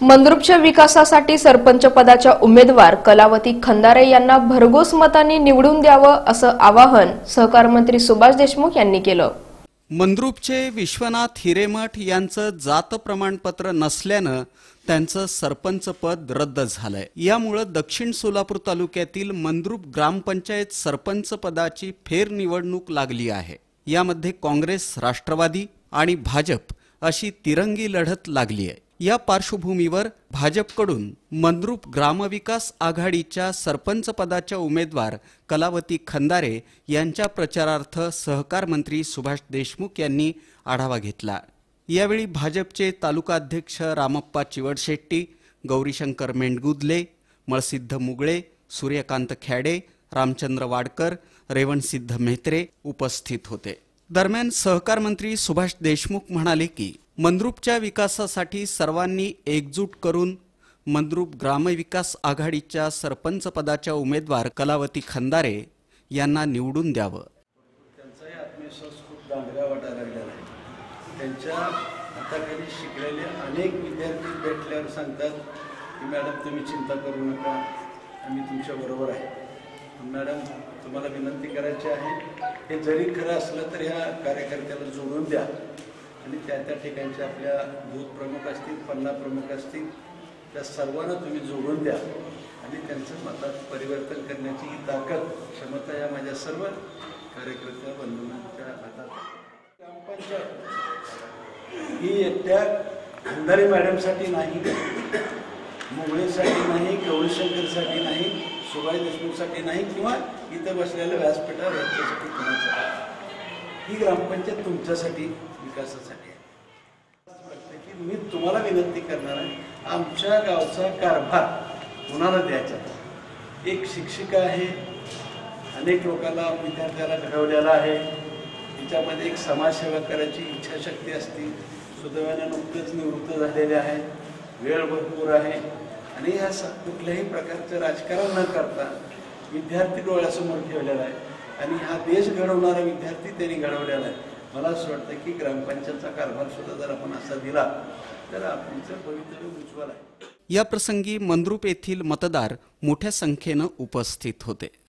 मंद्रुपच्या विकासासाठी सरपंच पदाच्या उमेदवार कलावती खंदारे यांना भरघोस मतांनी निवडून द्यावं असं आवाहन सहकार मंत्री सुभाष देशमुख यांनी केलं. मंद्रुपचे विश्वनाथ हिरेमठ यांचं जात प्रमाणपत्र नसल्यानं त्यांचं सरपंच पद रद्द झालंय. यामुळं दक्षिण सोलापूर तालुक्यातील मंद्रुप ग्रामपंचायत सरपंच पदाची फेरनिवडणूक लागली आहे. यामध्ये काँग्रेस राष्ट्रवादी आणि भाजप अशी तिरंगी लढत लागली आहे. या पार्श्वभूमीवर भाजपकडून मनरूप ग्रामविकास आघाडीच्या सरपंच पदाच्या उमेदवार कलावती खंदारे यांच्या प्रचारार्थ सहकार मंत्री सुभाष देशमुख यांनी आढावा घेतला. यावेळी भाजपचे तालुकाध्यक्ष रामप्पा चिवडशेट्टी गौरीशंकर मेंडगुदले मळसिद्ध मुगळे सूर्यकांत खॅडे रामचंद्र वाडकर रेवणसिद्ध मेहत्रे उपस्थित होते. दरम्यान सहकार मंत्री सुभाष देशमुख म्हणाले की मंद्रूपच्या विकासासाठी सर्वांनी एकजूट करून मंद्रूप ग्रामविकास आघाडीच्या सरपंच पदाच्या उमेदवार कलावती खंदारे यांना निवडून द्यावं. त्यांचाही आत्मविश्वास खूप डांगऱ्या वाटायला लागलेला आहे. त्यांच्या हाताखाली शिकलेले अनेक विद्यार्थी भेटल्यावर सांगतात की मॅडम तुम्ही चिंता करू नका आम्ही तुमच्याबरोबर आहे. मॅडम तुम्हाला विनंती करायची आहे हे जरी खरं असलं तर ह्या कार्यकर्त्याला जोडून द्या. आणि त्या त्या ठिकाणच्या आपल्या बूथ प्रमुख असतील पन्ना प्रमुख असतील त्या सर्वांना तुम्ही जोडून द्या. आणि त्यांचं मतात परिवर्तन करण्याची ही ताकद क्षमता या माझ्या सर्व कार्यकर्त्या बंधूंच्या हातात ग्रामपंचायत ही एकट्या खंदारे मॅडमसाठी नाही मुंबईसाठी नाही गौरीशंकरसाठी नाही सुभाष देशमुखसाठी नाही किंवा इथं बसलेल्या व्यासपीठावर यांच्यासाठी ही ग्रामपंचायत तुमच्यासाठी विकासासाठी आहे. की मी तुम्हाला विनंती करणार आहे आमच्या गावचा कारभार कुणाला द्यायचा? एक शिक्षिका आहे अनेक लोकांना विद्यार्थ्याला घडवलेला आहे. तिच्यामध्ये एक समाजसेवा करायची इच्छाशक्ती असते. सुदैवाने नुकतंच निवृत्त झालेले आहे. वेळ भरपूर आहे. आणि ह्या कुठल्याही प्रकारचं राजकारण न करता विद्यार्थी डोळ्यासमोर ठेवलेला आहे. आणि हा देश घडवणारा विद्यार्थी त्यांनी घडवलेला आहे. मला असं वाटतं की ग्रामपंचायतचा कारभार सुद्धा जर आपण असा दिला तर आपलं भवितव्य उज्ज्वल आहे. या प्रसंगी मंद्रुप येथील मतदार मोठ्या संख्येनं उपस्थित होते.